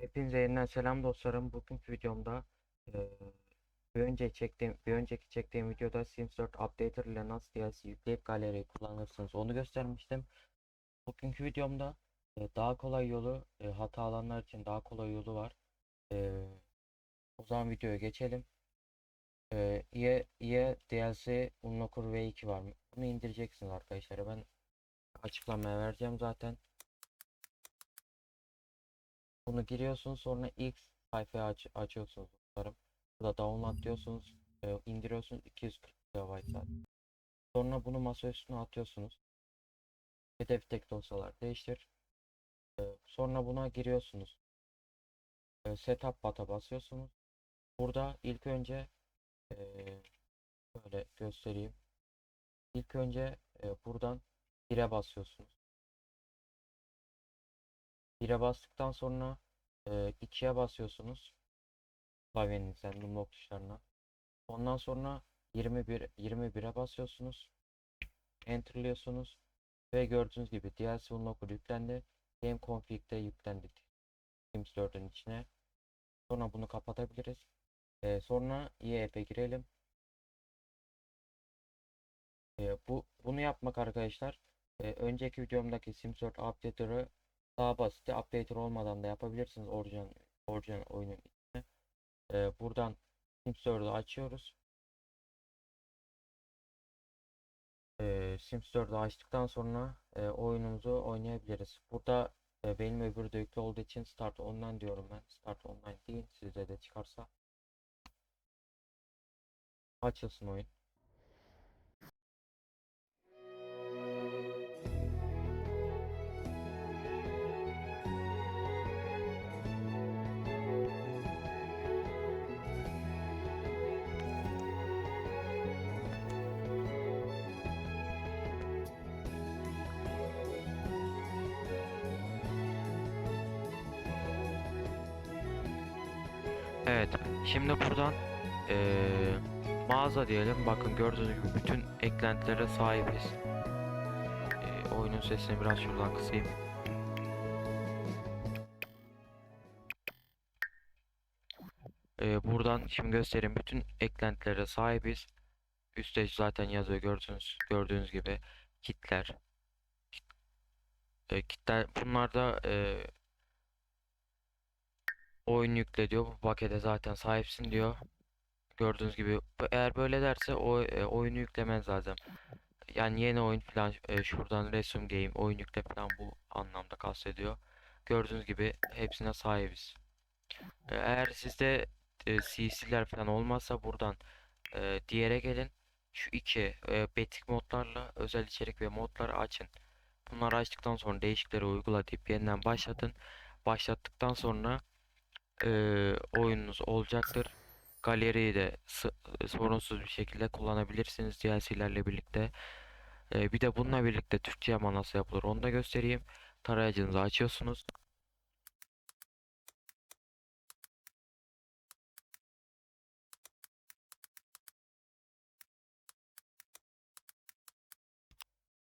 Hepinize yeniden selam dostlarım. Bugünkü videomda eee, bir önce çektiğim bir önceki çektiğim videoda Sims 4 Updater ile nasıl DLC yükleyip galeriyi kullanırsınız onu göstermiştim. Bugünkü videomda eee, daha kolay yolu eee, hata alanlar için daha kolay yolu var. O zaman videoya geçelim. EA, EA DLC Unlocker V2 var. Bunu indireceksiniz arkadaşlar. Ben açıklamaya vereceğim zaten. Bunu giriyorsunuz sonra ilk sayfayı aç açıyorsunuz. Burada download diyorsunuz. e, indiriyorsunuz 240 GB. Sonra bunu masa üstüne atıyorsunuz. Hedef tek dosyalar değiştir. E, sonra buna giriyorsunuz. E, setup but'a basıyorsunuz. Burada ilk önce e, böyle göstereyim. İlk önce e, buradan 1'e basıyorsunuz. 1'e bastıktan sonra e, 2'ye basıyorsunuz. Klavyenizden numlok tuşlarına. Ondan sonra 21 21'e basıyorsunuz. Enter'lıyorsunuz ve gördüğünüz gibi DLC Unlocker yüklendi. Game Config'de yüklendi. Sims 4'ün içine. Sonra bunu kapatabiliriz. E, sonra EAP'e girelim. E, bu bunu yapmak arkadaşlar e, önceki videomdaki Sims 4 update'ı daha basit. Updater olmadan da yapabilirsiniz orijinal orijinal oyunun içine. Ee, buradan Sims 4'ü açıyoruz. Ee, Sims 4'ü açtıktan sonra e, oyunumuzu oynayabiliriz. Burada e, benim öbürü de yüklü olduğu için Start Online diyorum ben. Start Online değil. Sizde de çıkarsa. Açılsın oyun. Evet, şimdi buradan eee, mağaza diyelim. Bakın gördüğünüz gibi bütün eklentilere sahibiz. Eee, oyunun sesini biraz şuradan kısayım. Eee, buradan şimdi göstereyim. Bütün eklentilere sahibiz. Üstte zaten yazıyor gördüğünüz gördüğünüz gibi kitler. E, kitler bunlar da eee oyun yükle diyor. Bu pakete zaten sahipsin diyor. Gördüğünüz gibi eğer böyle derse o e, oyunu yüklemez zaten. Yani yeni oyun falan e, şuradan resume game oyun yükle falan bu anlamda kastediyor. Gördüğünüz gibi hepsine sahibiz. E, eğer sizde e, CC'ler falan olmazsa buradan e, diğere gelin. Şu iki e, betik modlarla özel içerik ve modları açın. Bunları açtıktan sonra değişiklikleri uygula deyip yeniden başlatın. Başlattıktan sonra eee, oyununuz olacaktır. Galeriyi de sorunsuz bir şekilde kullanabilirsiniz DLC'lerle birlikte. Eee, bir de bununla birlikte Türkçe yama nasıl yapılır onu da göstereyim. Tarayıcınızı açıyorsunuz.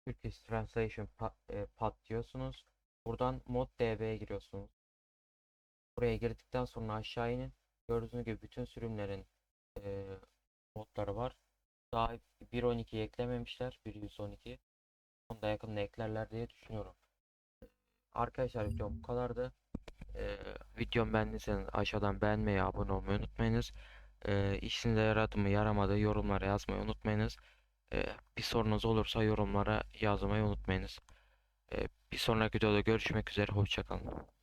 Turkish Translation pa- e, Pad diyorsunuz. Buradan mod DB'ye giriyorsunuz. Buraya girdikten sonra aşağı inin. Gördüğünüz gibi bütün sürümlerin e, modları var. Daha 1.12'yi eklememişler. 1.112. Onu da yakında eklerler diye düşünüyorum. Arkadaşlar videom bu kadardı. E, videom beğendiyseniz aşağıdan beğenmeyi, abone olmayı unutmayınız. E, işinize yaradı mı yaramadı yorumlara yazmayı unutmayınız. E, bir sorunuz olursa yorumlara yazmayı unutmayınız. E, bir sonraki videoda görüşmek üzere. Hoşçakalın.